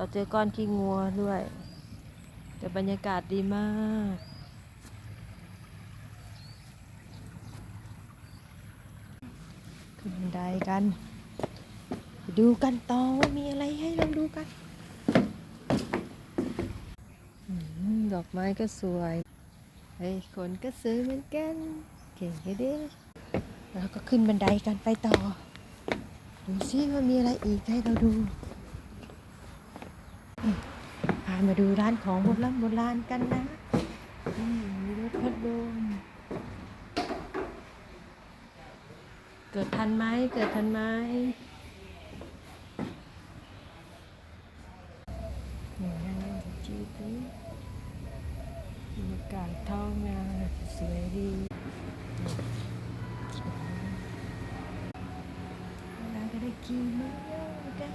เราเจอก้อนขี้งัวด้วย แต่บรรยากาศดีมาก ขึ้นบันไดกัน ดูกันต่อว่ามีอะไรให้เราดูกันอดอกไม้ก็สวย เฮ้ยคนก็ซื้อเหมือนกัน เก่งเลยเด้แล้วก็ขึ้นบันไดกันไปต่อ ดูซิว่ามีอะไรอีกให้เราดูอืมพา มาดูร้านของโบราณโบราณกันนะมีรถพัดลมเกิดทันไหมเกิดทันไหมนี่นั่งเล่นจีบีบรรยากาศท้องนาสวยดีเราก็ได้กินเนื้อกัน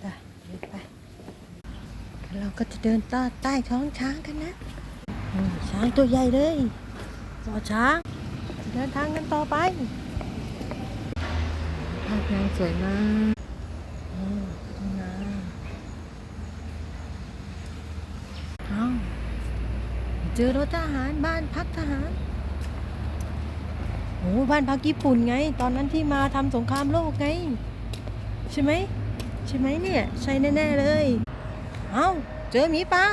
ไปเดินไป เราก็จะเดินต้าใต้ท้องช้างกันนะช้างตัวใหญ่เลยรอช้าง เดินทางกันต่อไปภาพนางสวยมากนาเอาเจอรถทหารบ้านพักทหารโอ้บ้านพักญี่ปุ่นไง ตอนนั้นที่มาทำสงครามโลกไง ใช่ไหม ใช่ไหมเนี่ย ใช่แน่ ๆ เลย อ้าเจอหมีป่า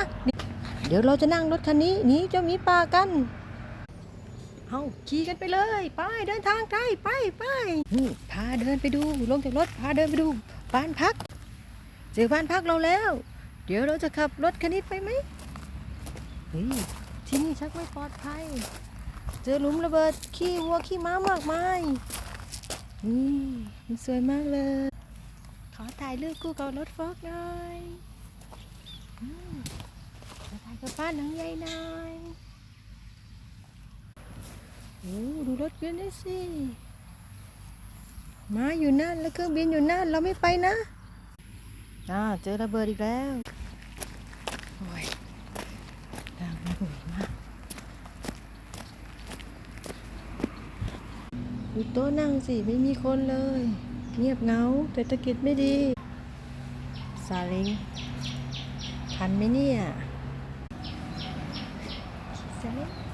เดี๋ยวเราจะนั่งรถคันนี้หนีเจ้าหมีป่ากัน เอาขี่กันไปเลย ไปเดินทางไกลไปไปนี่พาเดินไปดูลงจากรถพาเดินไปดูบ้านพัก เจอบ้านพักเราแล้ว เดี๋ยวเราจะขับรถคันนี้ไปไหมเฮ้ยที่นี่ชักไม่ปลอดภัย เจอหลุมระเบิดขี้วัวขี้ม้ามากมายนี่มันสวยมากเลย ขอถ่ายรูปคู่กับรถฟอกหน่อย กับบ้านหลังใหญ่หน่อยโอ้ดูรถยนต์ได้สิมาอยู่นั่นแล้วเครื่องบินอยู่นั่นเราไม่ไปนะอ่าเจอระเบิดอีกแล้วโอ้ยดังระเบิดมากดูโต๊ะนั่งสิไม่มีคนเลย เงียบเงาเศรษฐกิจไม่ดีซาเล้งทันไหมเนี่ย じ。